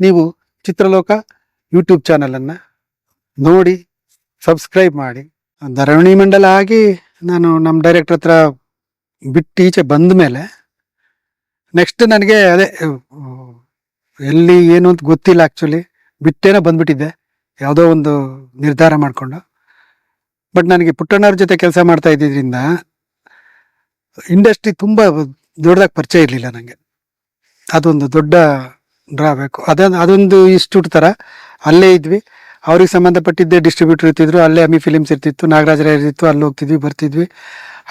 ನೀವು ಚಿತ್ರಲೋಕ ಯೂಟ್ಯೂಬ್ ಚಾನಲನ್ನು ನೋಡಿ ಸಬ್ಸ್ಕ್ರೈಬ್ ಮಾಡಿ. ಧರಣಿ ಮಂಡಲ ಆಗಿ ನಾನು ನಮ್ಮ ಡೈರೆಕ್ಟರ್ ಹತ್ರ ಬಿಟ್ಟು ಈಚೆ ಬಂದ ಮೇಲೆ ನೆಕ್ಸ್ಟ್ ನನಗೆ ಅದೇ, ಎಲ್ಲಿ ಏನು ಅಂತ ಗೊತ್ತಿಲ್ಲ ಆ್ಯಕ್ಚುಲಿ ಬಿಟ್ಟೇನೋ ಬಂದ್ಬಿಟ್ಟಿದ್ದೆ. ಯಾವುದೋ ಒಂದು ನಿರ್ಧಾರ ಮಾಡಿಕೊಂಡು. ಬಟ್ ನನಗೆ ಪುಟ್ಟಣ್ಣವ್ರ ಜೊತೆ ಕೆಲಸ ಮಾಡ್ತಾ ಇದ್ದಿದ್ದರಿಂದ ಇಂಡಸ್ಟ್ರಿ ತುಂಬ ದೊಡ್ಡದಾಗಿ ಪರಿಚಯ ಇರಲಿಲ್ಲ ನನಗೆ ಅದೊಂದು ದೊಡ್ಡ ಡ್ರಾಬೇಕು ಅದನ್ನು ಅದೊಂದು ಇನ್ಸ್ಟಿಟ್ಯೂಟ್ ಥರ ಅಲ್ಲೇ ಇದ್ವಿ. ಅವ್ರಿಗೆ ಸಂಬಂಧಪಟ್ಟಿದ್ದೆ ಡಿಸ್ಟ್ರಿಬ್ಯೂಟರ್ ಇರ್ತಿದ್ರು. ಅಲ್ಲೇ ಅಮಿ ಫಿಲಿಮ್ಸ್ ಇರ್ತಿತ್ತು ನಾಗರಾಜರ ಇರ್ತಿತ್ತು, ಅಲ್ಲಿ ಹೋಗ್ತಿದ್ವಿ, ಬರ್ತಿದ್ವಿ.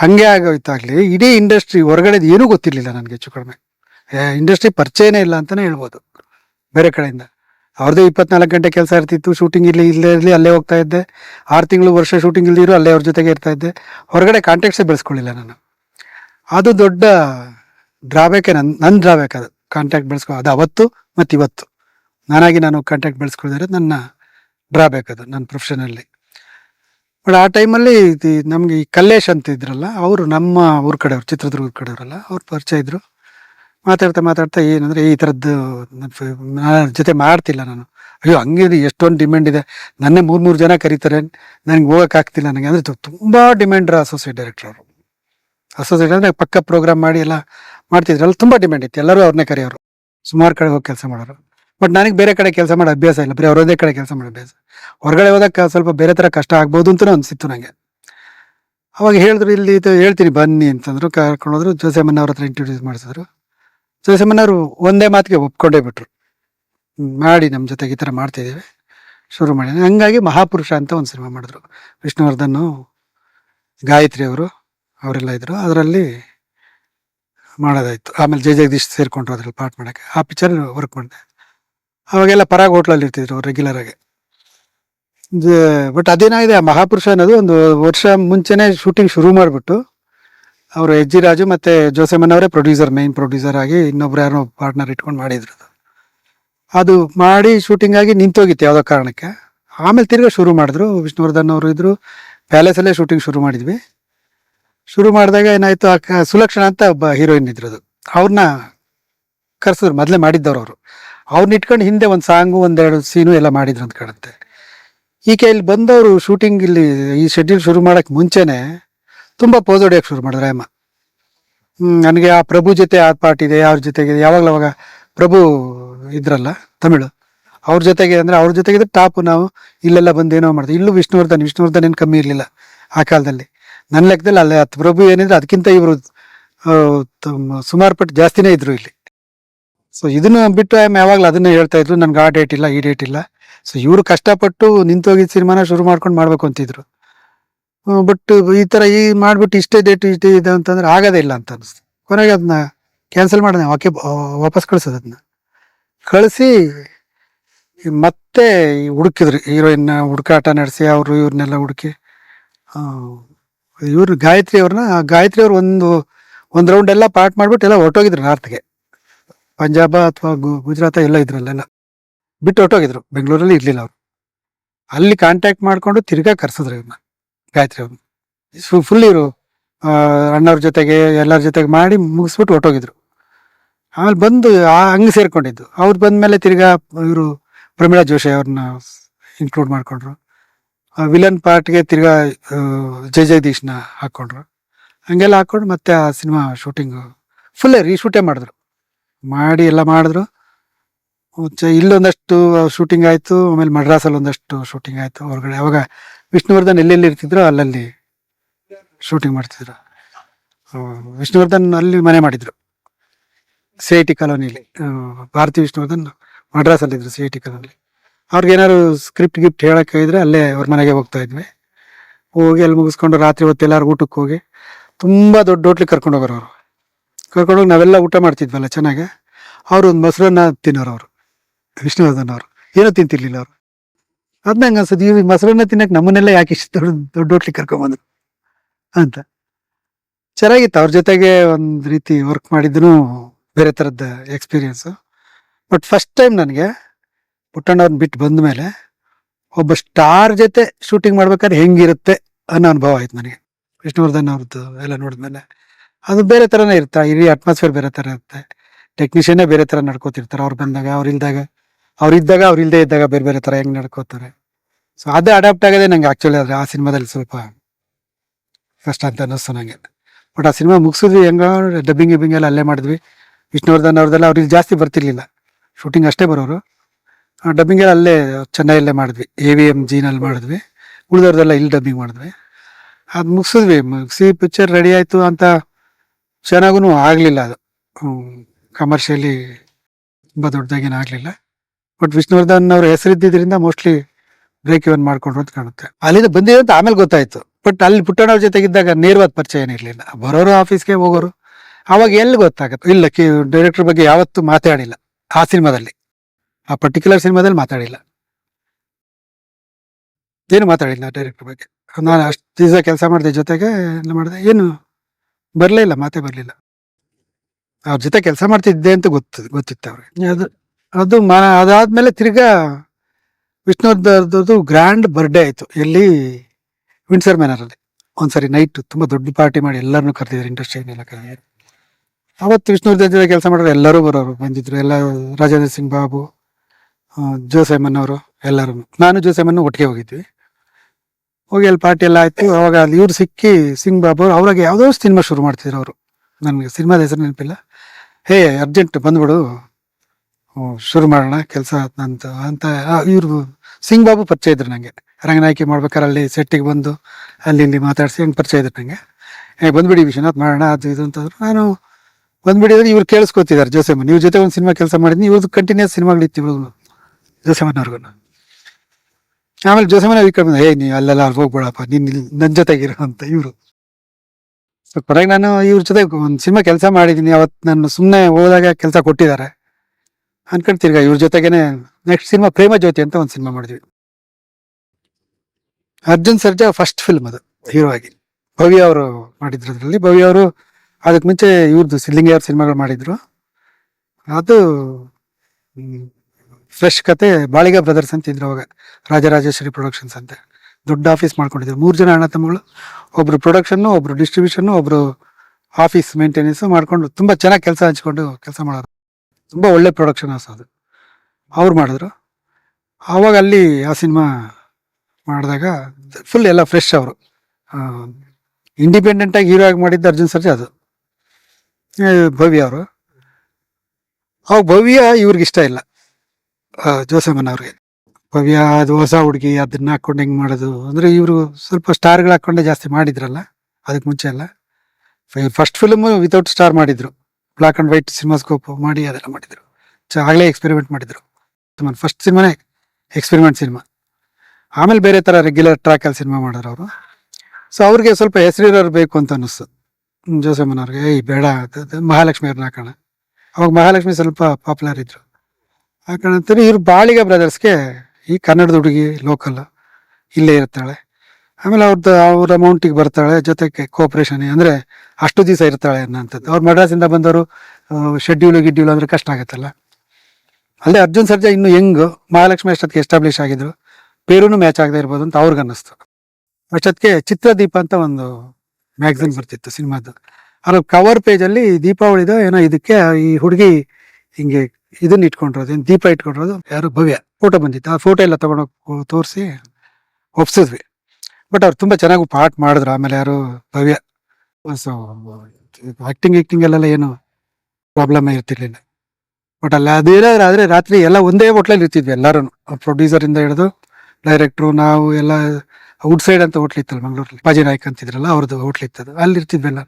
ಹಾಗೆ ಆಗೋಯ್ತಾಗಲಿ ಇಡೀ ಇಂಡಸ್ಟ್ರಿ ಹೊರಗಡೆ ಏನೂ ಗೊತ್ತಿರಲಿಲ್ಲ ನನಗೆ ಹೆಚ್ಚು ಕಡಿಮೆ. ಇಂಡಸ್ಟ್ರಿ ಪರಿಚಯನೇ ಇಲ್ಲ ಅಂತಲೇ ಹೇಳ್ಬೋದು. ಬೇರೆ ಕಡೆಯಿಂದ. ಅವ್ರದ್ದು ಇಪ್ಪತ್ನಾಲ್ಕು ಗಂಟೆ ಕೆಲಸ ಇರ್ತಿತ್ತು. ಶೂಟಿಂಗ್ ಇಲ್ಲಿ ಇಲ್ಲೇ ಇರಲಿ, ಅಲ್ಲೇ ಹೋಗ್ತಾ ಇದ್ದೆ. ಆರು ತಿಂಗಳು ವರ್ಷ ಶೂಟಿಂಗ್ ಇಲ್ದಿರು ಅಲ್ಲೇ ಅವ್ರ ಜೊತೆಗೆ ಇರ್ತಾ ಇದ್ದೆ. ಹೊರಗಡೆ ಕಾಂಟ್ಯಾಕ್ಟ್ಸೇ ಬೆಳೆಸ್ಕೊಳ್ಳಿಲ್ಲ ನಾನು. ಅದು ದೊಡ್ಡ ಡ್ರಾಬ್ಯಾಕೆ ನನ್ನ ನನ್ನ ಡ್ರಾಬ್ಯಾಕ್ ಅದು. ಕಾಂಟ್ಯಾಕ್ಟ್ ಬೆಳೆಸ್ಕೊ ಅದು ಅವತ್ತು ಮತ್ತು ಇವತ್ತು. ನಾನಾಗಿ ನಾನು ಕಾಂಟ್ಯಾಕ್ಟ್ ಬೆಳೆಸ್ಕೊಳ್ದಿರೋ ನನ್ನ ಡ್ರಾಬ್ಯಾಕ್ ಅದು ನನ್ನ ಪ್ರೊಫೆಷನಲ್ಲಿ ಬಟ್ ಆ ಟೈಮಲ್ಲಿ ನಮಗೆ ಈ ಕಲ್ಲೇಶ್ ಅಂತ ಇದ್ರಲ್ಲ, ಅವರು ನಮ್ಮ ಊರ ಕಡೆಯವ್ರು ಚಿತ್ರದುರ್ಗದ ಕಡೆಯವರಲ್ಲ, ಅವ್ರು ಪರಿಚಯ ಇದ್ರು. ಮಾತಾಡ್ತಾ ಮಾತಾಡ್ತಾ ಏನಂದರೆ ಈ ಥರದ್ದು ನನ್ನ ಜೊತೆ ಮಾಡ್ತಿಲ್ಲ ನಾನು. ಅಯ್ಯೋ, ಹಂಗೆ ಎಷ್ಟೊಂದು ಡಿಮ್ಯಾಂಡ್ ಇದೆ. ನನ್ನೇ ಮೂರು ಮೂರು ಜನ ಕರೀತಾರೆ. ನನಗೆ ಹೋಗೋಕ್ಕಾಗ್ತಿಲ್ಲ ನನಗೆ ಅಂದರೆ ತುಂಬ ಡಿಮ್ಯಾಂಡ್ರ ಅಸೋಸಿಯೇಟ್ ಡೈರೆಕ್ಟರ್ ಅವರು. ಅಸೋಸಿಯೇಟ್ ಅಂದರೆ ಪಕ್ಕ ಪ್ರೋಗ್ರಾಮ್ ಮಾಡಿ ಎಲ್ಲ ಮಾಡ್ತಿದ್ರಲ್ಲ ತುಂಬ ಡಿಮ್ಯಾಂಡ್ ಇತ್ತು. ಎಲ್ಲರೂ ಅವ್ರನ್ನೇ ಕರೆಯೋರು. ಸುಮಾರು ಕಡೆ ಹೋಗಿ ಕೆಲಸ ಮಾಡೋರು. ಬಟ್ ನನಗೆ ಬೇರೆ ಕಡೆ ಕೆಲಸ ಮಾಡೋ ಅಭ್ಯಾಸ ಇಲ್ಲ. ಬರೀ ಒಂದೇ ಕಡೆ ಕೆಲಸ ಮಾಡೋ ಅಭ್ಯಾಸ. ಹೊರಗಡೆ ಹೋದಾಗ ಸ್ವಲ್ಪ ಬೇರೆ ಥರ ಕಷ್ಟ ಆಗ್ಬೋದು ಅಂತಲೂ ಅನಿಸಿತ್ತು ನನಗೆ ಅವಾಗ ಹೇಳಿದ್ರು, ಇಲ್ಲಿ ಇದು ಹೇಳ್ತೀನಿ, ಬನ್ನಿ ಅಂತಂದ್ರು. ಕರ್ಕೊಂಡೋದ್ರು. ಜೋಸೆಮನ್ ಅವ್ರ ಹತ್ರ ಇಂಟ್ರೊಡ್ಯೂಸ್ ಮಾಡಿಸಿದ್ರು. ಜೋಸೆಮನ್ ಅವರು ಒಂದೇ ಮಾತಿಗೆ ಒಪ್ಕೊಂಡೇ ಬಿಟ್ರು. ಮಾಡಿ ನಮ್ಮ ಜೊತೆಗೆ ಈ ಥರ ಮಾಡ್ತಿದ್ದೀವಿ ಶುರು ಮಾಡಿ. ಹಂಗಾಗಿ ಮಹಾಪುರುಷ ಅಂತ ಒಂದು ಸಿನಿಮಾ ಮಾಡಿದ್ರು. ವಿಷ್ಣುವರ್ಧನ್, ಗಾಯತ್ರಿ ಅವರು, ಅವರೆಲ್ಲ ಇದ್ದರು ಅದರಲ್ಲಿ ಮಾಡೋದಾಯ್ತು. ಆಮೇಲೆ ಜಯ ಜಗದೀಶ್ ಸೇರ್ಕೊಂಡ್ರು ಅದ್ರಲ್ಲಿ ಪಾರ್ಟ್ ಮಾಡೋಕ್ಕೆ ಆ ಪಿಕ್ಚರ್ ವರ್ಕ್ ಮಾಡಿದೆ. ಅವಾಗೆಲ್ಲ ಪರಾಗ್ ಹೋಟ್ಲಲ್ಲಿ ಇರ್ತಿದ್ರು ರೆಗ್ಯುಲರ್ ಆಗಿ. ಬಟ್ ಅದೇನಾಗಿದೆ ಆ ಮಹಾಪುರುಷ ಅನ್ನೋದು ಒಂದು ವರ್ಷ ಮುಂಚೆನೇ ಶೂಟಿಂಗ್ ಶುರು ಮಾಡಿಬಿಟ್ಟು ಅವರು ಎಚ್ ಜಿ ರಾಜು ಮತ್ತು ಜೋಸೆಮನ್ ಅವರೇ ಪ್ರೊಡ್ಯೂಸರ್ ಮೈನ್ ಪ್ರೊಡ್ಯೂಸರ್ ಆಗಿ ಇನ್ನೊಬ್ರು ಯಾರೋ ಪಾರ್ಟ್ನರ್ ಇಟ್ಕೊಂಡು ಮಾಡಿದ್ರು ಅದು. ಅದು ಮಾಡಿ ಶೂಟಿಂಗ್ ಆಗಿ ನಿಂತೋಗಿತ್ತು ಯಾವುದೋ ಕಾರಣಕ್ಕೆ. ಆಮೇಲೆ ತಿರ್ಗಾ ಶುರು ಮಾಡಿದ್ರು. ವಿಷ್ಣುವರ್ಧನ್ ಅವರು ಇದ್ದರು ಪ್ಯಾಲೇಸಲ್ಲೇ ಶೂಟಿಂಗ್ ಶುರು ಮಾಡಿದ್ವಿ. ಶುರು ಮಾಡಿದಾಗ ಏನಾಯ್ತು, ಆ ಸುಲಕ್ಷಣ ಅಂತ ಒಬ್ಬ ಹೀರೋಯಿನ್ ಇದ್ರದು. ಅವ್ರನ್ನ ಕರ್ಸಿದ್ರು, ಮೊದಲೇ ಮಾಡಿದ್ದವ್ರು ಅವರು. ಅವ್ರನ್ನ ಇಟ್ಕೊಂಡು ಹಿಂದೆ ಒಂದು ಸಾಂಗು, ಒಂದೆರಡು ಸೀನು ಎಲ್ಲ ಮಾಡಿದ್ರು ಅಂತ ಕಾಣುತ್ತೆ. ಈಕೆ ಇಲ್ಲಿ ಬಂದವರು ಶೂಟಿಂಗ್ ಇಲ್ಲಿ, ಈ ಶೆಡ್ಯೂಲ್ ಶುರು ಮಾಡೋಕ್ಕೆ ಮುಂಚೆನೆ ತುಂಬ ಪೋಸ್ ಹೊಡಿಯೋಕೆ ಶುರು ಮಾಡಿದ್ರು ಅಮ್ಮ ನನಗೆ ಆ ಪ್ರಭು ಜೊತೆ ಆ ಪಾರ್ಟ್ ಇದೆ, ಅವ್ರ ಜೊತೆಗೆ ಯಾವಾಗಲೂ ಅವಾಗ ಪ್ರಭು ಇದ್ರಲ್ಲ, ತಮಿಳು. ಅವ್ರ ಜೊತೆಗೆ ಅಂದ್ರೆ ಅವ್ರ ಜೊತೆಗೆ ಟಾಪ್ ನಾವು ಇಲ್ಲೆಲ್ಲ ಬಂದು ಏನೋ ಮಾಡ್ತೀವಿ. ಇಲ್ಲೂ ವಿಷ್ಣುವರ್ಧನ್ ವಿಷ್ಣುವರ್ಧನ್ ಏನು ಕಮ್ಮಿ ಇರಲಿಲ್ಲ ಆ ಕಾಲದಲ್ಲಿ. ನನ್ನ ಲೆಕ್ಕದಲ್ಲಿ ಅಲ್ಲೇ ಹತ್ತು ಪ್ರಭು ಏನಿದ್ರೆ ಅದಕ್ಕಿಂತ ಇವರು ಸುಮಾರು ಪಟ್ಟು ಜಾಸ್ತಿನೇ ಇದ್ರು ಇಲ್ಲಿ. ಸೊ ಇದನ್ನು ಬಿಟ್ಟು ಆಮೇಲೆ ಯಾವಾಗಲೂ ಅದನ್ನೇ ಹೇಳ್ತಾ ಇದ್ರು, ನನ್ಗೆ ಆ ಡೇಟ್ ಇಲ್ಲ, ಈ ಡೇಟ್ ಇಲ್ಲ. ಸೊ ಇವರು ಕಷ್ಟಪಟ್ಟು ನಿಂತೋಗಿದ್ದ ಸಿನಿಮಾನ ಶುರು ಮಾಡ್ಕೊಂಡು ಮಾಡ್ಬೇಕು ಅಂತಿದ್ರು. ಬಟ್ ಈ ತರ ಈ ಮಾಡಿಬಿಟ್ಟು ಇಷ್ಟೇ ಡೇಟ್ ಇಷ್ಟೇ ಇದೆ ಅಂತಂದ್ರೆ ಆಗೋದೇ ಇಲ್ಲ ಅಂತ ಅನಿಸ್ತು. ಕೊನೆಗೆ ಅದನ್ನ ಕ್ಯಾನ್ಸಲ್ ಮಾಡಿದೆ ಓಕೆ ವಾಪಸ್ ಕಳ್ಸೋದು ಅದನ್ನ ಕಳಿಸಿ, ಮತ್ತೆ ಹುಡುಕಿದ್ರು ಹೀರೋಯಿನ್ ಹುಡುಕಾಟ ನಡೆಸಿ, ಅವರು ಇವ್ರನ್ನೆಲ್ಲ ಹುಡುಕಿ ಇವ್ರು ಗಾಯತ್ರಿ ಅವ್ರನ್ನ ಗಾಯತ್ರಿ ಅವ್ರು ಒಂದು ಒಂದು ರೌಂಡ್ ಎಲ್ಲ ಪಾರ್ಟ್ ಮಾಡ್ಬಿಟ್ಟು ಎಲ್ಲ ಹೊರಟೋಗಿದ್ರು ನಾರ್ತ್ಗೆ ಪಂಜಾಬ ಅಥವಾ ಗುಜರಾತ ಎಲ್ಲ ಇದ್ರಲ್ಲೆಲ್ಲ. ಬಿಟ್ಟು ಹೊರಟೋಗಿದ್ರು, ಬೆಂಗಳೂರಲ್ಲಿ ಇರ್ಲಿಲ್ಲ ಅವರು. ಅಲ್ಲಿ ಕಾಂಟ್ಯಾಕ್ಟ್ ಮಾಡ್ಕೊಂಡು ತಿರ್ಗಾ ಕರ್ಸಿದ್ರು ಇವ್ರನ್ನ, ಗಾಯತ್ರಿ ಅವ್ರನ್ನ. ಫುಲ್ ಇವರು ಅಣ್ಣವ್ರ ಜೊತೆಗೆ, ಎಲ್ಲರ ಜೊತೆಗೆ ಮಾಡಿ ಮುಗಿಸ್ಬಿಟ್ಟು ಹೊರಟೋಗಿದ್ರು. ಆಮೇಲೆ ಬಂದು ಆ, ಹಂಗೆ ಸೇರ್ಕೊಂಡಿದ್ದು. ಅವ್ರು ಬಂದ್ಮೇಲೆ ತಿರ್ಗಾ ಇವರು ಪ್ರಮೀಳಾ ಜೋಶಿ ಅವ್ರನ್ನ ಇನ್ಕ್ಲೂಡ್ ಮಾಡ್ಕೊಂಡ್ರು. ವಿಲನ್ ಪಾರ್ಟ್ಗೆ ತಿರ್ಗಾ ಜಯ ಜಗದೀಶ್ನ ಹಾಕ್ಕೊಂಡ್ರು ಹಂಗೆಲ್ಲ ಹಾಕ್ಕೊಂಡು ಮತ್ತೆ ಆ ಸಿನಿಮಾ ಶೂಟಿಂಗು ಫುಲ್ಲೇ ರೀಶೂಟೇ ಮಾಡಿದ್ರು. ಮಾಡಿ ಎಲ್ಲ ಮಾಡಿದ್ರು. ಇಲ್ಲೊಂದಷ್ಟು ಶೂಟಿಂಗ್ ಆಯಿತು, ಆಮೇಲೆ ಮಡ್ರಾಸಲ್ಲಿ ಒಂದಷ್ಟು ಶೂಟಿಂಗ್ ಆಯಿತು. ಹೊರಗಡೆ ಅವಾಗ ವಿಷ್ಣುವರ್ಧನ್ ಎಲ್ಲೆಲ್ಲಿ ಇರ್ತಿದ್ರು ಅಲ್ಲಲ್ಲಿ ಶೂಟಿಂಗ್ ಮಾಡ್ತಿದ್ರು. ವಿಷ್ಣುವರ್ಧನ್ ಅಲ್ಲಿ ಮನೆ ಮಾಡಿದ್ರು. ಸಿ ಐ ಟಿ ಕಾಲೋನಿಲಿ. ಭಾರತಿ ವಿಷ್ಣುವರ್ಧನ್ ಮಡ್ರಾಸಲ್ಲಿದ್ರು ಸಿ ಐ ಟಿ ಕಾಲೋನಿ ಅವ್ರಿಗೆ ಏನಾದ್ರು ಸ್ಕ್ರಿಪ್ಟ್ ಗಿಫ್ಟ್ ಹೇಳಕ್ಕೆ ಇದ್ರೆ ಅಲ್ಲೇ ಅವ್ರ ಮನೆಗೆ ಹೋಗ್ತಾ ಇದ್ವಿ. ಹೋಗಿ ಅಲ್ಲಿ ಮುಗಿಸ್ಕೊಂಡು ರಾತ್ರಿ ಹೊತ್ತು ಎಲ್ಲಾರು ಊಟಕ್ಕೆ ಹೋಗಿ ತುಂಬ ದೊಡ್ಡ ಹೋಟ್ಲಿಗೆ ಕರ್ಕೊಂಡು ಹೋಗೋರು ಅವರು. ಕರ್ಕೊಂಡೋಗಿ ನಾವೆಲ್ಲ ಊಟ ಮಾಡ್ತಿದ್ವಲ್ಲ ಚೆನ್ನಾಗಿ. ಅವರು ಒಂದು ಮೊಸರನ್ನ ತಿನ್ನೋರು ಅವರು. ವಿಷ್ಣುವರ್ಧನ್ ಅವರು. ಏನೂ ತಿಂತಿರ್ಲಿಲ್ಲ ಅವರು. ಅದನ್ನ ಹಂಗೆ ಅನ್ಸುತ್ತೆ ಈ ಮೊಸರನ್ನ ತಿನ್ನಕ್ಕೆ ನಮ್ಮನ್ನೆಲ್ಲ ಯಾಕೆ ಇಷ್ಟು ದೊಡ್ಡ ದೊಡ್ಡ ಹೋಟ್ಲಿಗೆ ಕರ್ಕೊಂಬಂದ್ರು ಅಂತ. ಚೆನ್ನಾಗಿತ್ತು, ಅವ್ರ ಜೊತೆಗೆ ಒಂದು ರೀತಿ ವರ್ಕ್ ಮಾಡಿದ್ದು ಬೇರೆ ಥರದ ಎಕ್ಸ್ಪೀರಿಯನ್ಸು ಬಟ್ ಫಸ್ಟ್ ಟೈಮ್ ನನಗೆ ಪುಟ್ಟಣ್ಣವ್ರನ್ನ ಬಿಟ್ಟು ಬಂದ ಮೇಲೆ ಒಬ್ಬ ಸ್ಟಾರ್ ಜೊತೆ ಶೂಟಿಂಗ್ ಮಾಡ್ಬೇಕಾದ್ರೆ ಹೆಂಗಿರುತ್ತೆ ಅನ್ನೋ ಅನುಭವ ಆಯ್ತು ನನಗೆ. ವಿಷ್ಣುವರ್ಧನ್ ಅವ್ರದ್ದು ಎಲ್ಲ ನೋಡಿದ್ಮೇಲೆ ಅದು ಬೇರೆ ಥರನೇ ಇರುತ್ತೆ ಇಡೀ ಅಟ್ಮಾಸ್ಫಿಯರ್ ಬೇರೆ ಥರ ಇರುತ್ತೆ. ಟೆಕ್ನಿಷಿಯನ್ನೇ ಬೇರೆ ಥರ ನಡ್ಕೋತಿರ್ತಾರೆ, ಅವ್ರು ಬಂದಾಗ, ಅವ್ರು ಇಲ್ದಾಗ, ಅವ್ರು ಇದ್ದಾಗ, ಅವ್ರು ಇಲ್ಲದೆ ಇದ್ದಾಗ ಬೇರೆ ಬೇರೆ ಥರ ಹೆಂಗ್ ನಡ್ಕೋತಾರೆ. ಸೊ ಅದೇ ಅಡಾಪ್ಟ್ ಆಗೋದೇ ನಂಗೆ ಆ್ಯಕ್ಚುಲಿ ಆದರೆ ಆ ಸಿನಿಮಾದಲ್ಲಿ ಸ್ವಲ್ಪ ಕಷ್ಟ ಅಂತ ಅನ್ನಿಸ್ತು ನನಗೆ ಬಟ್ ಆ ಸಿನಿಮಾ ಮುಗಿಸಿದ್ವಿ, ಹೆಂಗ ಡಬ್ಬಿಂಗ್ ಗಿಬ್ಬಿಂಗ್ ಎಲ್ಲ ಅಲ್ಲೇ ಮಾಡಿದ್ವಿ. ವಿಷ್ಣುವರ್ಧನ್ ಅವ್ರದ್ದೆಲ್ಲ ಅವ್ರಿಗೆ ಜಾಸ್ತಿ ಬರ್ತಿರ್ಲಿಲ್ಲ. ಶೂಟಿಂಗ್ ಅಷ್ಟೇ ಬರೋರು. ಡಬ್ಬಿಂಗ್ ಎಲ್ಲ ಅಲ್ಲೇ ಚೆನ್ನೈಯಲ್ಲೇ ಮಾಡಿದ್ವಿ. ಎ ವಿ ಎಂ ಜೀನಲ್ಲಿ ಮಾಡಿದ್ವಿ. ಉಳಿದವ್ರದ್ದೆಲ್ಲ ಇಲ್ಲಿ ಡಬ್ಬಿಂಗ್ ಮಾಡಿದ್ವಿ. ಅದು ಮುಗಿಸಿದ್ವಿ. ಮುಗಿಸಿ ಪಿಕ್ಚರ್ ರೆಡಿ ಆಯಿತು ಅಂತ ಚೆನ್ನಾಗೂ ಆಗಲಿಲ್ಲ ಅದು. ಕಮರ್ಷಿಯಲಿ ತುಂಬ ದೊಡ್ಡದಾಗೇನು ಆಗಲಿಲ್ಲ. ಬಟ್ ವಿಷ್ಣುವರ್ಧನ್ ಅವ್ರ ಹೆಸರಿದ್ದಿದ್ದರಿಂದ ಮೋಸ್ಟ್ಲಿ ಬ್ರೇಕ್ ಇವನ್ ಮಾಡ್ಕೊಂಡ್ರು ಅಂತ ಕಾಣುತ್ತೆ. ಅಲ್ಲಿಂದ ಬಂದಿದೆ ಆಮೇಲೆ ಗೊತ್ತಾಯ್ತು. ಬಟ್ ಅಲ್ಲಿ ಪುಟ್ಟಣ್ಣವ್ರ ಜೊತೆಗಿದ್ದಾಗ ನೇರವಾದ ಪರಿಚಯ ಏನಿರಲಿಲ್ಲ ಬರೋರು ಆಫೀಸ್ಗೆ ಹೋಗೋರು. ಅವಾಗ ಎಲ್ಲಿ ಗೊತ್ತಾಗುತ್ತೆ? ಇಲ್ಲ, ಕಿ ಡೈರೆಕ್ಟರ್ ಬಗ್ಗೆ ಯಾವತ್ತೂ ಮಾತಾಡಿಲ್ಲ ಆ ಸಿನಿಮಾದಲ್ಲಿ. ಆ ಪರ್ಟಿಕ್ಯುಲರ್ ಸಿನಿಮಾದಲ್ಲಿ ಮಾತಾಡಿಲ್ಲ. ಏನು ಮಾತಾಡಿಲ್ಲ ಡೈರೆಕ್ಟರ್ ಬಗ್ಗೆ. ನಾನು ಅಷ್ಟು ದಿವಸ ಕೆಲಸ ಮಾಡಿದೆ ಜೊತೆಗೆ ಎಲ್ಲ ಮಾಡಿದೆ. ಏನು ಬರಲೇ ಇಲ್ಲ, ಮಾತೇ ಬರಲಿಲ್ಲ. ಅವ್ರ ಜೊತೆ ಕೆಲಸ ಮಾಡ್ತಿದ್ದೆ ಅಂತ ಗೊತ್ತು, ಗೊತ್ತಿತ್ತು ಅವ್ರಿಗೆ. ಅದು ಅದು ಮಾ, ಅದಾದಮೇಲೆ ತಿರ್ಗಾ ವಿಷ್ಣುವರ್ಧದ್ದು ಗ್ರ್ಯಾಂಡ್ ಬರ್ಡೇ ಆಯಿತು. ಎಲ್ಲಿ? ವಿಂಡ್ಸರ್ ಮ್ಯಾನರಲ್ಲಿ ಒಂದ್ಸರಿ ನೈಟ್ ತುಂಬ ದೊಡ್ಡ ಪಾರ್ಟಿ ಮಾಡಿ ಎಲ್ಲರನ್ನೂ ಕರೆದಿದ್ರು ಇಂಡಸ್ಟ್ರಿಯನ್ನೆಲ್ಲ ಕರೆದಿದ್ರು ಅವತ್ತು ವಿಷ್ಣುವರ್ಧನ್ ಜೊತೆ ಕೆಲಸ ಮಾಡೋರು ಎಲ್ಲರೂ ಬರೋರು ಬಂದಿದ್ರು. ಎಲ್ಲ ರಾಜೇಂದ್ರ ಸಿಂಗ್ ಬಾಬು ಜೋಸೆಮನ್ ಅವರು ಎಲ್ಲರೂ. ನಾನು ಜೋಸೆಮ್ಮನ್ ಒಟ್ಟಿಗೆ ಹೋಗಿದ್ವಿ. ಹೋಗಿ ಅಲ್ಲಿ ಪಾರ್ಟಿ ಎಲ್ಲ ಆಯಿತು. ಅವಾಗ ಅಲ್ಲಿ ಇವ್ರು ಸಿಕ್ಕಿ ಸಿಂಗ್ ಬಾಬು ಅವ್ರಿಗೆ ಯಾವುದೋ ಸಿನಿಮಾ ಶುರು ಮಾಡ್ತಿದ್ರು ಅವರು. ನನಗೆ ಸಿನಿಮಾದ ಹೆಸರು ನೆನಪಿಲ್ಲ. ಹೇ ಅರ್ಜೆಂಟ್ ಬಂದ್ಬಿಡು. ಶುರು ಮಾಡೋಣ, ಕೆಲಸ ಅಂತ ಅಂತ ಇವರು ಸಿಂಗ್ ಬಾಬು ಪರಿಚಯ ಇದ್ರು ನನಗೆ ರಂಗನಾಯಕಿ ಮಾಡ್ಬೇಕಾದ್ರೆ ಅಲ್ಲಿ ಸೆಟ್ಟಿಗೆ ಬಂದು ಅಲ್ಲಿ ಇಲ್ಲಿ ಮಾತಾಡಿಸಿ ಹಂಗೆ ಪರಿಚಯ ಇದ್ರು ನನಗೆ ಏ, ಬಂದ್ಬಿಡಿ ವಿಶ್ವನಾಥ್, ಮಾಡೋಣ, ಅದು ಇದು ಅಂತಂದ್ರು ನಾನು ಬಂದ್ಬಿಡಿದ್ರೆ ಇವ್ರು ಕೇಳಿಸ್ಕೊತಿದ್ದಾರೆ ಜೋಸೆಮನ್ ಇವ್ರ ಜೊತೆ ಒಂದು ಸಿನಿಮಾ ಕೆಲಸ ಮಾಡಿದ್ನಿ. ಇವ್ರದ್ದು ಕಂಟಿನ್ಯೂಸ್ ಸಿನಿಮಾಗಳಿತ್ತು ಇವ್ರು ಜೋಸೆಮನ್ ಅವ್ರಿಗೂ ಆಮೇಲೆ ಜೋಸೆಮನ್ ವಿಕ್ರಮ ಏ ನೀ ಅಲ್ಲೆಲ್ಲ ಅಲ್ಲಿ ಹೋಗ್ಬೇಡಪ್ಪ, ನೀನ್ ಇಲ್ಲಿ ನನ್ನ ಜೊತೆಗಿರೋ ಅಂತ ಇವರು. ಸೊ ಕೊನೆಗೆ ನಾನು ಇವ್ರ ಜೊತೆ ಒಂದು ಸಿನಿಮಾ ಕೆಲಸ ಮಾಡಿದ್ದೀನಿ ಅವತ್ತು ನಾನು ಸುಮ್ಮನೆ ಹೋದಾಗ ಕೆಲಸ ಕೊಟ್ಟಿದ್ದಾರೆ ಅನ್ಕೊಂಡು ತಿರ್ಗ ಇವ್ರ ಜೊತೆಗೇನೆ ನೆಕ್ಸ್ಟ್ ಸಿನಿಮಾ ಪ್ರೇಮ ಜ್ಯೋತಿ ಅಂತ ಒಂದು ಸಿನಿಮಾ ಮಾಡಿದ್ವಿ. ಅರ್ಜುನ್ ಸರ್ಜಾ ಫಸ್ಟ್ ಫಿಲ್ಮ್ ಅದು, ಹೀರೋ ಆಗಿ. ಭವ್ಯ ಅವರು ಮಾಡಿದ್ರು ಅದರಲ್ಲಿ ಭವ್ಯ ಅವರು ಅದಕ್ಕೆ ಮುಂಚೆ ಇವ್ರದ್ದು ಸಿಲ್ಲಿಂಗಿ ಅವ್ರ ಸಿನಿಮಾಗಳು ಮಾಡಿದ್ರು. ಅದು ಫ್ರೆಶ್ ಕತೆ ಬಾಳಿಗೆ ಬ್ರದರ್ಸ್ ಅಂತ ಇದ್ರು ಅವಾಗ. ರಾಜರಾಜೇಶ್ವರಿ ಪ್ರೊಡಕ್ಷನ್ಸ್ ಅಂತ. ದೊಡ್ಡ ಆಫೀಸ್ ಮಾಡ್ಕೊಂಡಿದ್ರು. ಮೂರು ಜನ ಅಣ್ಣ ತಮ್ಮಗಳು ಒಬ್ರು ಪ್ರೊಡಕ್ಷನ್ನು ಒಬ್ರು ಡಿಸ್ಟ್ರಿಬ್ಯೂಷನ್ನು ಒಬ್ರು ಆಫೀಸ್ ಮೇಂಟೆನೆನ್ಸ್ ಮಾಡ್ಕೊಂಡು ತುಂಬಾ ಚೆನ್ನಾಗಿ ಕೆಲಸ ಹಂಚ್ಕೊಂಡು ಕೆಲಸ ಮಾಡೋರು. ತುಂಬಾ ಒಳ್ಳೆ ಪ್ರೊಡಕ್ಷನ್ ಹೌಸ್ ಅದು. ಅವ್ರು ಮಾಡಿದ್ರು. ಆವಾಗ ಅಲ್ಲಿ ಆ ಸಿನಿಮಾ ಮಾಡಿದಾಗ ಫುಲ್ ಎಲ್ಲ ಫ್ರೆಶ್ ಅವರು. ಇಂಡಿಪೆಂಡೆಂಟ್ ಆಗಿ ಹೀರೋ ಆಗಿ ಮಾಡಿದ್ದು ಅರ್ಜುನ್ ಸರ್ಜಾ ಅದು. ಭವ್ಯ ಅವರು. ಅವಾಗ ಭವ್ಯ ಇವ್ರಿಗೆ ಇಷ್ಟ ಇಲ್ಲ. ಆ, ಜೋಸೆಮನ್ ಅವ್ರಿಗೆ ಭವ್ಯ ಅದು ಹೊಸ ಹುಡುಗಿ ಅದನ್ನ ಹಾಕೊಂಡು ಹೆಂಗ್ ಮಾಡೋದು? ಅಂದ್ರೆ ಇವರು ಸ್ವಲ್ಪ ಸ್ಟಾರ್ಗಳು ಹಾಕೊಂಡೆ ಜಾಸ್ತಿ ಮಾಡಿದ್ರಲ್ಲ ಅದಕ್ಕೆ ಮುಂಚೆ ಅಲ್ಲ ಫಸ್ಟ್ ಫಿಲ್ಮ್ ವಿತೌಟ್ ಸ್ಟಾರ್ ಮಾಡಿದ್ರು. ಬ್ಲಾಕ್ ಅಂಡ್ ವೈಟ್ ಸಿನಿಮಾಸ್ಕೋಪ್ ಮಾಡಿ ಅದೆಲ್ಲ ಮಾಡಿದ್ರು. ಆಗ್ಲೇ ಎಕ್ಸ್ಪೆರಿಮೆಂಟ್ ಮಾಡಿದ್ರು. ಫಸ್ಟ್ ಸಿನಿಮಾನೇ ಎಕ್ಸ್ಪೆರಿಮೆಂಟ್ ಸಿನಿಮಾ ಆಮೇಲೆ ಬೇರೆ ತರ ರೆಗ್ಯುಲರ್ ಟ್ರ್ಯಾಕಲ್ಲಿ ಸಿನಿಮಾ ಮಾಡೋರು ಅವರು. ಸೊ ಅವ್ರಿಗೆ ಸ್ವಲ್ಪ ಹೆಸರಿರೋರು ಬೇಕು ಅಂತ ಅನ್ನಿಸ್ತು. ಜೋಸೆಮ್ಮನವ್ರಿಗೆ ಏಯ್ ಬೇಡ ಮಹಾಲಕ್ಷ್ಮಿ ಅವ್ರನ್ನ ಹಾಕೋಣ. ಅವಾಗ ಮಹಾಲಕ್ಷ್ಮಿ ಸ್ವಲ್ಪ ಪಾಪ್ಯುಲರ್ ಇದ್ರು. ಅಂತಾರೆ ಇವ್ರು ಬಾಳಿಗ ಬ್ರದರ್ಸ್ಗೆ ಈ ಕನ್ನಡದ ಹುಡುಗಿ ಲೋಕಲ್ ಇಲ್ಲೇ ಇರ್ತಾಳೆ. ಆಮೇಲೆ ಅವ್ರದ್ದು ಅವ್ರ ಅಮೌಂಟಿಗೆ ಬರ್ತಾಳೆ, ಜೊತೆಗೆ ಕೋಆಪರೇಷನ್ ಅಂದ್ರೆ ಅಷ್ಟು ದಿವಸ ಇರ್ತಾಳೆ ಅನ್ನೋಂಥದ್ದು ಅವ್ರು ಮಡ್ರಾಸಿಂದ ಬಂದವರು ಶೆಡ್ಯೂಲ್ ಗಿಡ್ಯೂಲು ಅಂದ್ರೆ ಕಷ್ಟ ಆಗುತ್ತಲ್ಲ. ಅಲ್ಲೇ ಅರ್ಜುನ್ ಸರ್ಜಾ ಇನ್ನು ಹೆಂಗು ಮಹಾಲಕ್ಷ್ಮಿ ಅಷ್ಟೊತ್ತಿಗೆ ಎಸ್ಟಾಬ್ಲಿಷ್ ಆಗಿದ್ರು. ಪೇರೂ ಮ್ಯಾಚ್ ಆಗದೆ ಇರ್ಬೋದು ಅಂತ ಅವ್ರಿಗೆ ಅನ್ನಿಸ್ತು. ಅಷ್ಟೊತ್ತಿಗೆ ಚಿತ್ರದೀಪ ಅಂತ ಒಂದು ಮ್ಯಾಗ್ಝಿನ್ ಬರ್ತಿತ್ತು ಸಿನಿಮಾದ್ದು. ಅದ್ರ ಕವರ್ ಪೇಜಲ್ಲಿ ದೀಪಾವಳಿದು ಏನೋ ಇದಕ್ಕೆ ಈ ಹುಡುಗಿ ಹಿಂಗೆ ಇದನ್ನ ಇಟ್ಕೊಂಡಿರೋದು ದೀಪ ಇಟ್ಕೊಂಡಿರೋದು, ಯಾರು ಭವ್ಯ. ಫೋಟೋ ಬಂದಿತ್ತು. ಆ ಫೋಟೋ ಎಲ್ಲ ತಗೊಂಡೋಗಿ ತೋರಿಸಿ ಒಪ್ಸಿದ್ವಿ. ಬಟ್ ಅವ್ರು ತುಂಬಾ ಚೆನ್ನಾಗಿ ಪಾಠ ಮಾಡಿದ್ರು. ಆಮೇಲೆ ಯಾರು ಭವ್ಯ. ಸೊ ಆಕ್ಟಿಂಗ್ ಅಲ್ಲೆಲ್ಲ ಏನು ಪ್ರಾಬ್ಲಮ್ ಇರ್ತಿರ್ಲಿಲ್ಲ. ಬಟ್ ಅಲ್ಲಿ ಅದೇನಾದ್ರೆ ಆದ್ರೆ ರಾತ್ರಿ ಎಲ್ಲ ಒಂದೇ ಹೋಟ್ಲಲ್ಲಿ ಇರ್ತಿದ್ವಿ ಎಲ್ಲರೂ ಪ್ರೊಡ್ಯೂಸರ್ ಇಂದ ಹಿಡಿದು ಡೈರೆಕ್ಟ್ರು ನಾವು ಎಲ್ಲ ಔಟ್ ಸೈಡ್ ಅಂತ ಹೋಟ್ಲ್ ಇತ್ತಲ್ಲ ಮಂಗ್ಳೂರಲ್ಲಿ. ಬಾಜಿ ನಾಯ್ಕ್ ಅಂತಿದ್ರಲ್ಲ, ಅವ್ರದ್ದು ಹೋಟ್ಲ್ ಇತ್ತದು. ಅಲ್ಲಿ ಇರ್ತಿದ್ವಿ ಎಲ್ಲ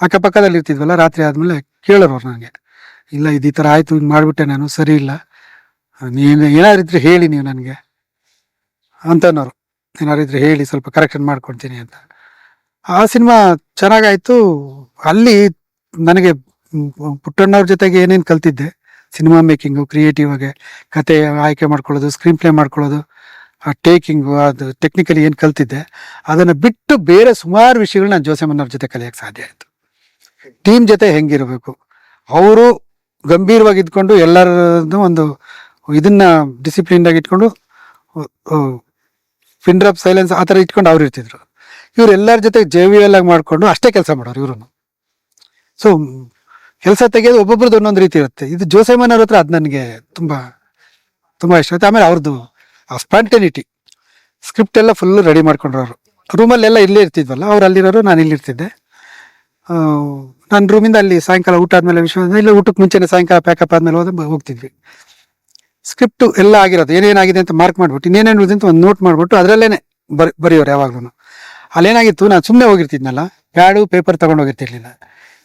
ಅಕ್ಕಪಕ್ಕದಲ್ಲಿ ಇರ್ತಿದ್ವಲ್ಲ, ರಾತ್ರಿ ಆದಮೇಲೆ ಕೇಳೋರು ಅವ್ರು ನನಗೆ ಇಲ್ಲ, ಇದು ಈ ಥರ ಆಯ್ತು, ಹಿಂಗೆ ಮಾಡಿಬಿಟ್ಟೆ ನಾನು, ಸರಿ ಇಲ್ಲ. ನೀನು ಏನಾದ್ರು ಇದ್ರೆ ಹೇಳಿ ನೀವು ನನಗೆ. ಅಂತನೋರು, ಏನಾದ್ರು ಇದ್ರೆ ಹೇಳಿ, ಸ್ವಲ್ಪ ಕರೆಕ್ಷನ್ ಮಾಡ್ಕೊಡ್ತೀನಿ ಅಂತ. ಆ ಸಿನಿಮಾ ಚೆನ್ನಾಗಾಯಿತು. ಅಲ್ಲಿ ನನಗೆ ಪುಟ್ಟಣ್ಣವ್ರ ಜೊತೆಗೆ ಏನೇನು ಕಲ್ತಿದ್ದೆ, ಸಿನಿಮಾ ಮೇಕಿಂಗು ಕ್ರಿಯೇಟಿವ್ ಆಗಿ, ಕತೆ ಆಯ್ಕೆ ಮಾಡ್ಕೊಳ್ಳೋದು ಸ್ಕ್ರೀನ್ ಪ್ಲೇ ಮಾಡ್ಕೊಳ್ಳೋದು, ಆ ಟೇಕಿಂಗು ಅದು ಟೆಕ್ನಿಕಲಿ ಏನು ಕಲ್ತಿದ್ದೆ, ಅದನ್ನು ಬಿಟ್ಟು ಬೇರೆ ಸುಮಾರು ವಿಷಯಗಳು ನಾನು ಜೊತೆ ಕಲಿಯೋಕ್ಕೆ ಸಾಧ್ಯ ಆಯಿತು. ಟೀಮ್ ಜೊತೆ ಹೆಂಗಿರಬೇಕು, ಅವರು ಗಂಭೀರವಾಗಿ ಇದ್ಕೊಂಡು ಎಲ್ಲರದ್ದು ಒಂದು ಇದನ್ನ ಡಿಸಿಪ್ಲಿನ್ ಆಗಿ ಇಟ್ಕೊಂಡು ಫಿನ್ ಡ್ರಾಪ್ ಸೈಲೆನ್ಸ್ ಆ ಥರ ಇಟ್ಕೊಂಡು ಅವ್ರು ಇರ್ತಿದ್ರು. ಇವ್ರು ಎಲ್ಲರ ಜೊತೆ ಜೇವಿಯಲ್ ಆಗಿ ಮಾಡಿಕೊಂಡು ಅಷ್ಟೇ ಕೆಲಸ ಮಾಡೋರು ಇವರು ಸೊ ಕೆಲಸ ತೆಗೆಯೋದು ಒಬ್ಬೊಬ್ರದ್ದು ಒಂದೊಂದು ರೀತಿ ಇರುತ್ತೆ. ಇದು ಜೋಸೆಮನ್ ಅವ್ರ ಹತ್ರ ಅದು ನನಗೆ ತುಂಬ ತುಂಬ ಇಷ್ಟ ಆಯ್ತು. ಆಮೇಲೆ ಅವ್ರದ್ದು ಸ್ಪಾಂಟನಿಟಿ ಸ್ಕ್ರಿಪ್ಟ್ ಎಲ್ಲ ಫುಲ್ ರೆಡಿ ಮಾಡ್ಕೊಂಡ್ರು ಅವರು ರೂಮಲ್ಲೆಲ್ಲ ಇಲ್ಲೇ ಇರ್ತಿದ್ವಲ್ಲ, ಅವ್ರು ಅಲ್ಲಿರೋರು ನಾನು ಇಲ್ಲಿರ್ತಿದ್ದೆ. ನನ್ನ ರೂಮಿಂದ ಅಲ್ಲಿ ಸಾಯಂಕಾಲ ಊಟ ಆದಮೇಲೆ ವಿಶ್ವ ಇಲ್ಲ, ಊಟಕ್ಕೆ ಮುಂಚೆನೆ ಸಾಯಂಕಾಲ ಪ್ಯಾಕಪ್ ಆದಮೇಲೆ ಹೋದ ಹೋಗ್ತಿದ್ವಿ. ಸ್ಕ್ರಿಪ್ಟು ಎಲ್ಲ ಆಗಿರೋದು. ಏನೇನಾಗಿದೆ ಅಂತ ಮಾರ್ಕ್ ಮಾಡ್ಬಿಟ್ಟು, ಇನ್ನೇನೇನು ಅಂತ ಒಂದು ನೋಟ್ ಮಾಡ್ಬಿಟ್ಟು ಅದರಲ್ಲೇನೆ ಬರಿ ಬರೆಯೋರು ಯಾವಾಗ್ಲೂ ಅಲ್ಲೇನಾಗಿತ್ತು, ನಾನು ಸುಮ್ಮನೆ ಹೋಗಿರ್ತಿದ್ನಲ್ಲ ಪ್ಯಾಡು ಪೇಪರ್ ತಗೊಂಡು ಹೋಗಿರ್ತಿರ್ಲಿಲ್ಲ.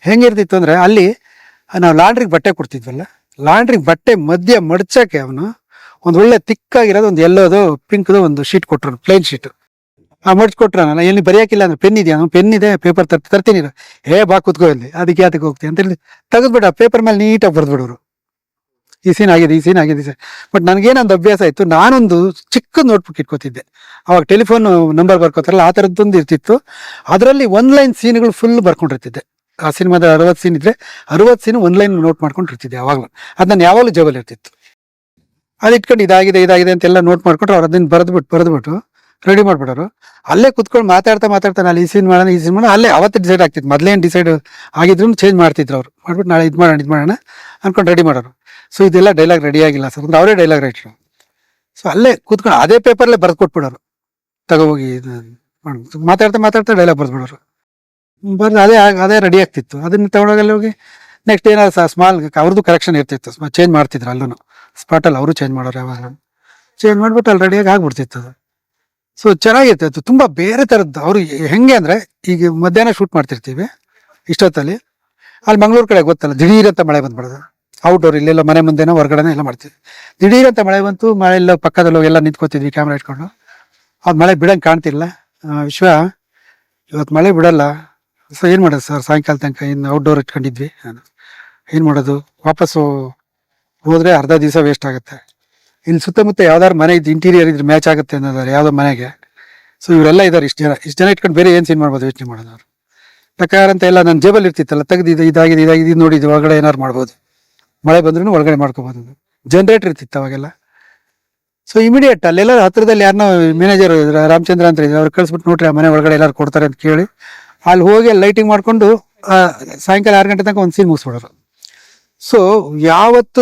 ಹೆಂಗಿರ್ತಿತ್ತು ಅಂದರೆ ಅಲ್ಲಿ, ನಾವು ಲಾಂಡ್ರಿಗೆ ಬಟ್ಟೆ ಕೊಡ್ತಿದ್ವಲ್ಲ ಲಾಂಡ್ರಿಗೆ ಬಟ್ಟೆ ಮಧ್ಯ ಮಡ್ಚಕ್ಕೆ ಅವನು ಒಂದು ಒಳ್ಳೆ ತಿಕ್ಕಾಗಿರೋದು ಒಂದು ಎಲ್ಲೋದು ಪಿಂಕ್ದು ಒಂದು ಶೀಟ್ ಕೊಟ್ಟರು ಪ್ಲೇನ್ ಶೀಟ್ ಆ ಮಡ್ಚ್ ಕೊಟ್ರ ನಾನು ಎಲ್ಲಿ ಬರೆಯೋಕ್ಕಿಲ್ಲ ಅಂದ್ರೆ ಪೆನ್ ಇದೆಯಾ? ಪೆನ್ ಇದೆ ಪೇಪರ್ ತರ್ತಿ, ತರ್ತೀನಿ. ಏ ಬಾ ಕೂತ್ಕೋ ಇಲ್ಲಿ. ಅದಕ್ಕೆ ಯಾತಕ್ಕೆ ಹೋಗ್ತೀನಿ ಅಂತ ಹೇಳಿ ತೆಗೆದ್ಬಿಟ್ಟು ಪೇಪರ್ ಮೇಲೆ ನೀಟಾಗಿ ಬರೆದ್ಬಿಡೋರು. ಈ ಸೀನ್ ಆಗಿದೆ, ಈ ಸೀನ್ ಆಗಿದೆ, ಈ ಬಟ್ ನನಗೇನೊಂದು ಅಭ್ಯಾಸ ಇತ್ತು ನಾನೊಂದು ಚಿಕ್ಕ ನೋಟ್ಬುಕ್ ಇಟ್ಕೋತಿದ್ದೆ. ಅವಾಗ ಟೆಲಿಫೋನ್ ನಂಬರ್ ಬರ್ಕೋತಾರಲ್ಲ, ಆ ಥರದ್ದೊಂದು ಇರ್ತಿತ್ತು. ಅದರಲ್ಲಿ ಒನ್ ಲೈನ್ ಸೀನ್ಗಳು ಫುಲ್ ಬರ್ಕೊಂಡಿರ್ತಿದ್ದೆ. ಆ ಸಿನಿಮಾದ ಅರವತ್ತು ಸೀನ್ ಇದ್ರೆ ಅರವತ್ತು ಸೀನ್ ಒನ್ ಲೈನ್ ನೋಟ್ ಮಾಡ್ಕೊಂಡಿರ್ತಿದ್ದೆ ಯಾವಾಗಲೂ ಅದು ನಾನು ಯಾವಾಗಲೂ ಜೇಬಲ್ಲಿ ಇರ್ತಿತ್ತು. ಅದು ಇಟ್ಕೊಂಡು ಇದಾಗಿದೆ ಇದಾಗಿದೆ ಅಂತೆಲ್ಲ ನೋಟ್ ಮಾಡ್ಕೊಂಡ್ರೆ ಅವ್ರು ಅದನ್ನ ಬರೆದ್ಬಿಟ್ಟು ಬರೆದ್ಬಿಟ್ಟು ರೆಡಿ ಮಾಡ್ಬಿಡೋರು. ಅಲ್ಲೇ ಕುತ್ಕೊಂಡು ಮಾತಾಡ್ತಾ ಮಾತಾಡ್ತಾ ನಾನು ಈ ಸೀನ್ ಮಾಡೋಣ, ಈ ಸೀನ್ ಮಾಡೋಣ, ಅಲ್ಲೇ ಅವತ್ತು ಡಿಸೈಡ್ ಆಗ್ತಿತ್ತು. ಮೊದಲೇನು ಡಿಸೈಡ್ ಆಗಿದ್ರು ಚೇಂಜ್ ಮಾಡ್ತಿದ್ರು ಅವ್ರು. ಮಾಡ್ಬಿಟ್ಟು ನಾಳೆ ಇದು ಮಾಡೋಣ ಇದು ಮಾಡೋಣ ಅನ್ಕೊಂಡು ರೆಡಿ ಮಾಡೋರು. ಸೊ ಇದೆಲ್ಲ ಡೈಲಾಗ್ ರೆಡಿ ಆಗಿಲ್ಲ ಸರ್. ಅಂದ್ರೆ ಅವರೇ ಡೈಲಾಗ್ ರೈಟ್ರು ಸೊ ಅಲ್ಲೇ ಕೂತ್ಕೊಂಡು ಅದೇ ಪೇಪರ್ಲೇ ಬರೆದು ಕೊಟ್ಬಿಡೋರು. ತಗೋಗಿ. ಮಾತಾಡ್ತಾ ಮಾತಾಡ್ತಾ ಡೈಲಾಗ್ ಬರೆದ್ಬಿಡೋರು. ಬರ್ದು ಅದೇ ಅದೇ ರೆಡಿ ಆಗ್ತಿತ್ತು. ಅದನ್ನ ತಗೊಂಡೋಗಲ್ಲಿ ಹೋಗಿ ನೆಕ್ಸ್ಟ್ ಏನಾದ್ರು ಸ್ಮಾಲ್ ಅವ್ರದ್ದು ಕರೆಕ್ಷನ್ ಇರ್ತಿತ್ತು. ಚೇಂಜ್ ಮಾಡ್ತಿದ್ರು ಅಲ್ಲೂ ಸ್ಪಾಟಲ್ಲಿ ಅವರು ಚೇಂಜ್ ಮಾಡೋರು ಯಾವಾಗ ಚೇಂಜ್ ಮಾಡ್ಬಿಟ್ಟು ಅಲ್ಲಿ ರೆಡಿಯಾಗಿ ಆಗ್ಬಿಡ್ತಿತ್ತು ಅದು. ಸೊ ಚೆನ್ನಾಗಿರುತ್ತೆ ಅದು ತುಂಬ ಬೇರೆ ಥರದ್ದು ಅವರು ಹೆಂಗೆ ಅಂದರೆ, ಈಗ ಮಧ್ಯಾಹ್ನ ಶೂಟ್ ಮಾಡ್ತಿರ್ತೀವಿ, ಇಷ್ಟೊತ್ತಲ್ಲಿ. ಅಲ್ಲಿ ಮಂಗಳೂರು ಕಡೆ ಗೊತ್ತಲ್ಲ, ದಿಢೀರಂತ ಮಳೆ ಬಂದ್ಬಿಡೋದು. ಔಟ್ಡೋರ್ ಇಲ್ಲೆಲ್ಲ ಮನೆ ಮುಂದೆನೋ ಹೊರಗಡೆನೋ ಎಲ್ಲ ಮಾಡ್ತೀವಿ ದಿಢೀರಂತ ಮಳೆ ಬಂತು, ಮಳೆ ಎಲ್ಲ ಪಕ್ಕದಲ್ಲಿ ಎಲ್ಲ ನಿಂತ್ಕೋತಿದ್ವಿ ಕ್ಯಾಮ್ರಾ ಇಟ್ಕೊಂಡು. ಅದು ಮಳೆ ಬಿಡಂಗೆ ಕಾಣ್ತಿಲ್ಲ ವಿಶ್ವ ಇವತ್ತು ಮಳೆ ಬಿಡಲ್ಲ. ಸೊ ಏನು ಮಾಡೋದು ಸರ್? ಸಾಯಂಕಾಲ ತನಕ ಇನ್ನು ಔಟ್ಡೋರ್ ಇಟ್ಕೊಂಡಿದ್ವಿ. ಏನು ಮಾಡೋದು? ವಾಪಸ್ಸು ಹೋದರೆ ಅರ್ಧ ದಿವಸ ವೇಸ್ಟ್ ಆಗುತ್ತೆ. ಇಲ್ಲಿ ಸುತ್ತಮುತ್ತ ಯಾವ್ದಾದ್ರು ಮನೆ ಇದ್ದು ಇಂಟೀರಿಯರ್ ಇದ್ರೆ ಮ್ಯಾಚ್ ಆಗುತ್ತೆ ಅನ್ನೋದಾರೆ ಯಾವುದೋ ಮನೆಗೆ. ಸೊ ಇವರೆಲ್ಲ ಇದ್ದಾರೆ ಇಷ್ಟು ಜನ ಇಷ್ಟು ಜನ ಇಟ್ಕೊಂಡು ಬೇರೆ ಏನು ಸೀನ್ ಮಾಡ್ಬೋದು ಯೋಚನೆ ಮಾಡೋದು ಅವ್ರು. ಪ್ರಕಾರ ಅಂತ ಎಲ್ಲ ನನ್ನ ಜೇಬಲ್ಲಿ ಇರ್ತಿತ್ತಲ್ಲ, ತೆಗೆದು ಇದು, ಇದಾಗಿದೆ ಇದಾಗಿದೆ, ಇದು ನೋಡಿದ್ದು ಒಳಗಡೆ ಏನಾರು ಮಾಡ್ಬೋದು. ಮಳೆ ಬಂದ್ರೂ ಒಳಗಡೆ ಮಾಡ್ಕೋಬೋದು. ಜನ್ರೇಟರ್ ಇರ್ತಿತ್ತು ಅವಾಗೆಲ್ಲ. ಸೊ ಇಮಿಡಿಯೇಟ್ ಅಲ್ಲೆಲ್ಲ ಹತ್ರದಲ್ಲಿ ಯಾರನ್ನ ಮ್ಯಾನೇಜರ್ ರಾಮಚಂದ್ರ ಅಂತ ಇದ್ದಾರೆ ಅವ್ರು ಕಳಿಸ್ಬಿಟ್ಟು ನೋಡ್ರಿ ಆ ಮನೆ ಒಳಗಡೆ ಎಲ್ಲರೂ ಕೊಡ್ತಾರೆ ಅಂತ ಕೇಳಿ, ಅಲ್ಲಿ ಹೋಗಿ ಲೈಟಿಂಗ್ ಮಾಡಿಕೊಂಡು ಸಾಯಂಕಾಲ ಆರು ಗಂಟೆ ತನಕ ಒಂದು ಸೀನ್ ಮುಗಿಸ್ಬಿಡೋರು. ಸೊ ಯಾವತ್ತೂ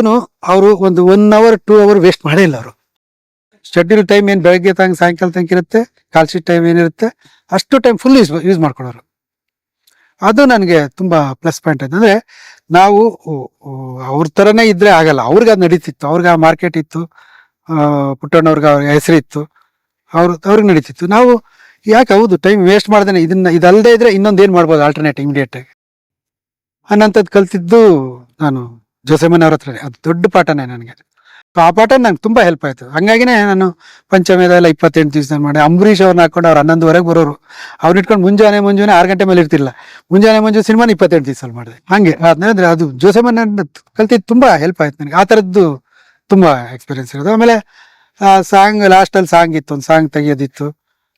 ಅವರು ಒಂದು one hour two hour waste ಮಾಡೇ ಇಲ್ಲ ಅವರು. ಶೆಡ್ಯೂಲ್ ಟೈಮ್ ಏನು ಬೆಳಗ್ಗೆ ತಂಗ, ಸಾಯಂಕಾಲ ತನಕ ಇರುತ್ತೆ ಕಾಲ್ಸಿ ಟೈಮ್ ಏನಿರುತ್ತೆ ಅಷ್ಟು ಟೈಮ್ ಫುಲ್ ಯೂಸ್ ಯೂಸ್ ಮಾಡ್ಕೊಳ್ಳೋರು ಅದು ನನಗೆ ತುಂಬ ಪ್ಲಸ್ ಪಾಯಿಂಟ್ ಅಂತಂದರೆ ನಾವು ಅವ್ರ ಥರನೇ ಇದ್ರೆ ಆಗಲ್ಲ. ಅವ್ರಿಗೆ ಅದು ನಡೀತಿತ್ತು. ಅವ್ರಿಗೆ ಆ ಮಾರ್ಕೆಟ್ ಇತ್ತು. ಪುಟ್ಟಣ್ಣವ್ರಿಗೆ ಅವ್ರ ಹೆಸರು ಇತ್ತು. ಅವ್ರ, ಅವ್ರಿಗೆ ನಡೀತಿತ್ತು. ನಾವು ಯಾಕೆ ಹೌದು ಟೈಮ್ ವೇಸ್ಟ್ ಮಾಡ್ದೇನೆ. ಇದನ್ನ ಇದಲ್ಲದೆ ಇದ್ರೆ ಇನ್ನೊಂದು ಏನು ಮಾಡ್ಬೋದು ಆಲ್ಟರ್ನೇಟ್ ಇಮಿಡಿಯೇಟ್ ಆಗಿ. ಅನ್ನಂಥದ್ದು ಕಲ್ತಿದ್ದು ನಾನು ಜೋಸೆಮನ್ ಅವ್ರ ಹತ್ರನೇ. ಅದು ದೊಡ್ಡ ಪಾಠನೇ ನನಗೆ. ಆ ಪಾಠ ನಂಗೆ ತುಂಬ ಹೆಲ್ಪ್ ಆಯ್ತು. ಹಂಗಾಗಿನೇ ನಾನು ಪಂಚಮೇದ ಎಲ್ಲ ಇಪ್ಪತ್ತೆಂಟು ದಿವಸ ಮಾಡಿ ಅಂಬರೀಷ್ ಅವ್ರನ್ನ ಹಾಕೊಂಡು ಅವ್ರು ಹನ್ನೊಂದುವರೆಗೆ ಬರೋರು. ಅವ್ರು ಇಟ್ಕೊಂಡು ಮುಂಜಾನೆ ಮುಂಜಾನೆ ಆರು ಗಂಟೆ ಮೇಲೆ ಇರ್ತಿಲ್ಲ ಮುಂಜಾನೆ ಮುಂಜಾನೆ ಸಿನಿಮಾನ ಇಪ್ಪತ್ತೆಂಟು ದಿವಸ ಮಾಡಿದೆ. ಹಂಗೆ. ಅದಂದ್ರೆ ಅದು ಜೋಸೆಮನ್ ಕಲ್ತಿದ್ದು ತುಂಬ ಹೆಲ್ಪ್ ಆಯ್ತು ನನಗೆ. ಆ ಥರದ್ದು ತುಂಬ ಎಕ್ಸ್ಪೀರಿಯನ್ಸ್ ಇರೋದು. ಆಮೇಲೆ ಸಾಂಗ್ ಲಾಸ್ಟಲ್ಲಿ ಸಾಂಗ್ ಇತ್ತು. ಒಂದು ಸಾಂಗ್ ತೆಗಿಯೋದಿತ್ತು.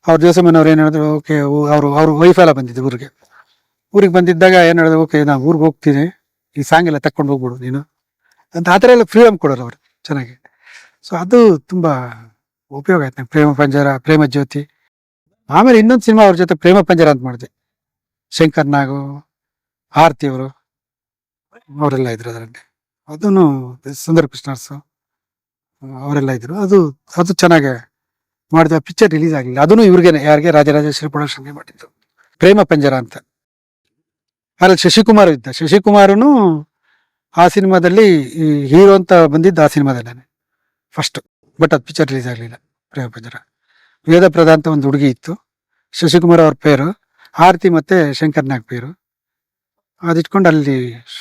ಅವ್ರು ಜೋಸೆಮನ್ ಅವ್ರು ಏನು ಹೇಳಿದ್ರು ಓಕೆ ಅವರು ಅವ್ರ ವೈಫ್ ಎಲ್ಲ ಬಂದಿದ್ದು ಊರಿಗೆ. ಊರಿಗೆ ಬಂದಿದ್ದಾಗ ಏನು ಹೇಳಿದೆ ಓಕೆ ನಾನು ಊರಿಗೆ ಹೋಗ್ತೀನಿ. ಈ ಸಾಂಗ್ ಎಲ್ಲ ತಕೊಂಡು ಹೋಗ್ಬಿಡು ನೀನು. ಅಂತ ಆ ಥರ ಎಲ್ಲ ಫ್ರೀಡಮ್ ಕೊಡೋರು ಅವರು ಚೆನ್ನಾಗಿ. ಸೊ ಅದು ತುಂಬ ಉಪಯೋಗ ಆಯ್ತು ನಂಗೆ. ಪ್ರೇಮ ಪಂಜರ, ಪ್ರೇಮ ಜ್ಯೋತಿ. ಆಮೇಲೆ ಇನ್ನೊಂದು ಸಿನಿಮಾ ಅವ್ರ ಜೊತೆ ಪ್ರೇಮ ಪಂಜರ ಅಂತ ಮಾಡಿದೆ. ಶಂಕರ್ ನಾಗು, ಆರತಿ ಅವರು, ಅವರೆಲ್ಲ ಇದ್ರು ಅದರಲ್ಲಿ. ಅದನ್ನು ಸುಂದರ್ ಕೃಷ್ಣರ್ಸು. ಅವರೆಲ್ಲ ಇದ್ರು. ಅದು ಅದು ಚೆನ್ನಾಗಿ ಮಾಡಿದ ಪಿಕ್ಚರ್ ರಿಲೀಸ್ ಆಗಲಿಲ್ಲ. ಅದನ್ನು ಇವ್ರಿಗೆ ಯಾರಿಗೆ? ರಾಜರಾಜೇಶ್ವರಿ ಪ್ರೊಡಕ್ಷನ್ಗೆ ಮಾಡಿದ್ದು. ಪ್ರೇಮ ಪಂಜರ ಅಂತ. ಅದ್ರಲ್ಲಿ ಶಶಿಕುಮಾರ್ ಇದ್ದ. ಶಶಿಕುಮಾರನು ಆ ಸಿನಿಮಾದಲ್ಲಿ ಹೀರೋ ಅಂತ ಬಂದಿದ್ದ ಆ ಸಿನಿಮಾದಲ್ಲೇ ಫಸ್ಟ್ ಬಟ್ ಅದು ಪಿಕ್ಚರ್ ರಿಲೀಸ್ ಆಗಲಿಲ್ಲ ಪ್ರೇಮ ಪಂಜರ. ವೇದ ಪ್ರಧಾನ ಅಂತ ಒಂದು ಹುಡುಗಿ ಇತ್ತು. ಶಶಿಕುಮಾರ್ ಅವ್ರ ಪೇರು. ಆರತಿ ಮತ್ತೆ ಶಂಕರ್ ನಾಗ್ ಪೇರು. ಅದಿಟ್ಕೊಂಡು ಅಲ್ಲಿ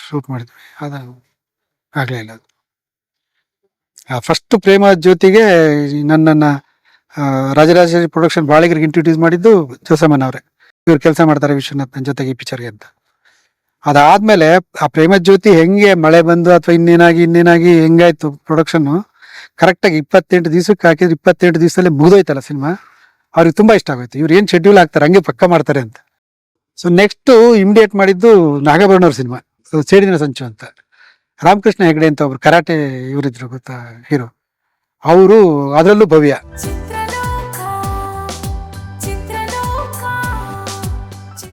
ಶೂಟ್ ಮಾಡಿದ್ವಿ. ಅದು ಆಗಲೇ ಇಲ್ಲ ಅದು ಫಸ್ಟ್ ಪ್ರೇಮ ಜ್ಯೋತಿಗೆ ನನ್ನನ್ನು ರಾಜರಾಜೇಶ್ವರಿ ಪ್ರೊಡಕ್ಷನ್ ಬಾಳಿಗರಿಗೆ ಇಂಟ್ರೊಡ್ಯೂಸ್ ಮಾಡಿದ್ದು ಜೋಸಮ್ಮನ್ ಅವರೇ ಇವ್ರು ಕೆಲಸ ಮಾಡ್ತಾರೆ ವಿಶ್ವನಾಥ್ ನನ್ನ ಜೊತೆಗೆ ಈ ಪಿಕ್ಚರ್ಗೆ ಅಂತ. ಅದಾದ್ಮೇಲೆ ಆ ಪ್ರೇಮ ಜ್ಯೋತಿ ಹೆಂಗೆ ಮಳೆ ಬಂದು ಅಥವಾ ಇನ್ನೇನಾಗಿ ಇನ್ನೇನಾಗಿ ಹೆಂಗಾಯ್ತು ಪ್ರೊಡಕ್ಷನ್ ಕರೆಕ್ಟಾಗಿ ಇಪ್ಪತ್ತೆಂಟು ದಿವಸಕ್ಕೆ ಹಾಕಿದ್ರೆ ಇಪ್ಪತ್ತೆಂಟು ದಿವಸದಲ್ಲಿ ಮುಗಿದೋಯ್ತಲ್ಲ ಸಿನಿಮಾ ಅವ್ರಿಗೆ ತುಂಬಾ ಇಷ್ಟ ಆಗೋಯ್ತು. ಇವ್ರು ಏನು ಶೆಡ್ಯೂಲ್ ಆಗ್ತಾರೆ ಹಂಗೆ ಪಕ್ಕ ಮಾಡ್ತಾರೆ ಅಂತ. ಸೊ ನೆಕ್ಸ್ಟ್ ಇಮಿಡಿಯೇಟ್ ಮಾಡಿದ್ದು ನಾಗಭರಣ ಅವ್ರ ಸಿನಿಮಾ ಸೇಡಿನ ಸಂಚು ಅಂತ. ರಾಮಕೃಷ್ಣ ಹೆಗಡೆ ಅಂತ ಒಬ್ರು ಕರಾಟೆ ಇವರಿದ್ರು ಗೊತ್ತಾ ಹೀರೋ ಅವರು ಅದರಲ್ಲೂ ಭವ್ಯ.